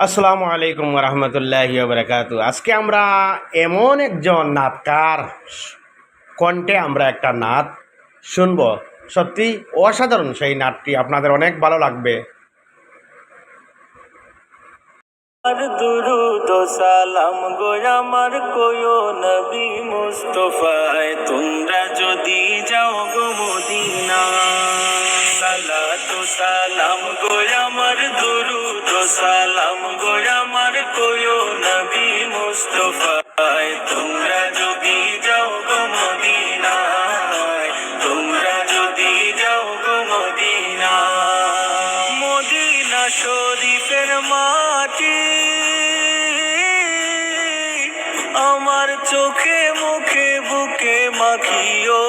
আসসালামু আলাইকুম রহমতুল্লাহি বারকাতু আজকে আমরা এমন একজন নাতকার কণ্ঠে আমরা একটা নাত শুনব। সত্যি অসাধারণ সেই নাটটি আপনাদের অনেক ভালো লাগবে। সালাম গো আমার মুস্তফায়, তোমরা যদি যাও গো মদিনায়, তোমরা যদি যাও গো মদিনা শরীফের মাটি আমার চোখে, মুখে, বুকে মাখিও।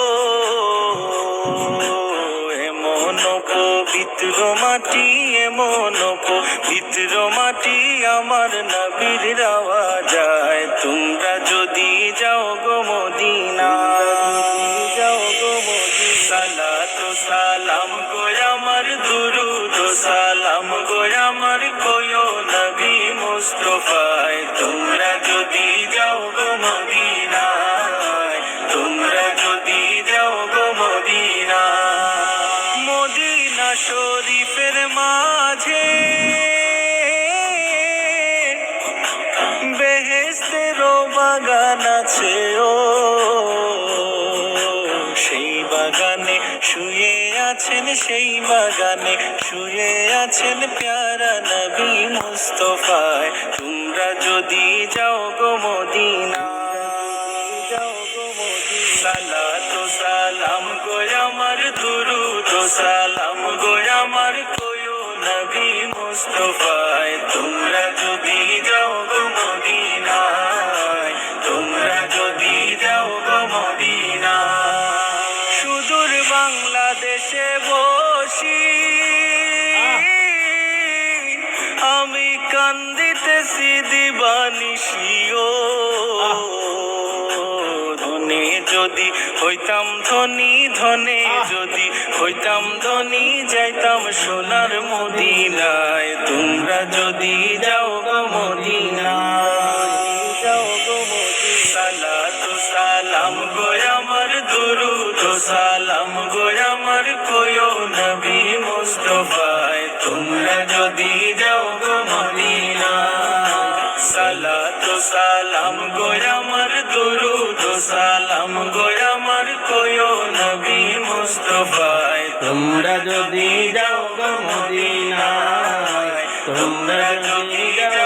এমন পবিত্র মাটি, এমন মাটি আমার নবীর রাওয়া যায় তোমরা যদি যাও গো মদিনা যাও গো মদিনা ও সালাম গো আমার ও সালাম গো আমার কোয়ো নবী মুস্তফায়। তোমরা যদি যাও গো মদিনায়, তোমরা যদি যাও গো মদিনা মদিনা শরীফের আছেন সেই বাগানে শুয়ে আছেন প্যারা নবী মুস্তফায়। তোমরা যদি যাও গো মদিনা যাও সালাম গো আমার দুরুদ, সালাম গো আমার কোয়ো নবী মুস্তফায়। তোমরা বাংলাদেশে বসি। আমি কান্দিতে কান্দিতেছি দিবানিসিও ধনে যদি হইতাম ধনী, ধনে যদি হইতাম ধনী, যাইতাম সোনার মদিনায়। তোমরা যদি যাও যাও গো সালাত সালাম গো আমার দুরুদ ও সালাম গো আমার কোয়ো নবী মুস্তফায়। তোমরা যদি যাও গো মদিনায় সালাত সালাম গো আমার, দুরুদ সালাম গো আমার কোয়ো নবী মুস্তফায়। তোমরা যদি যাও গো মদিনায়, তোমরা যদি যাও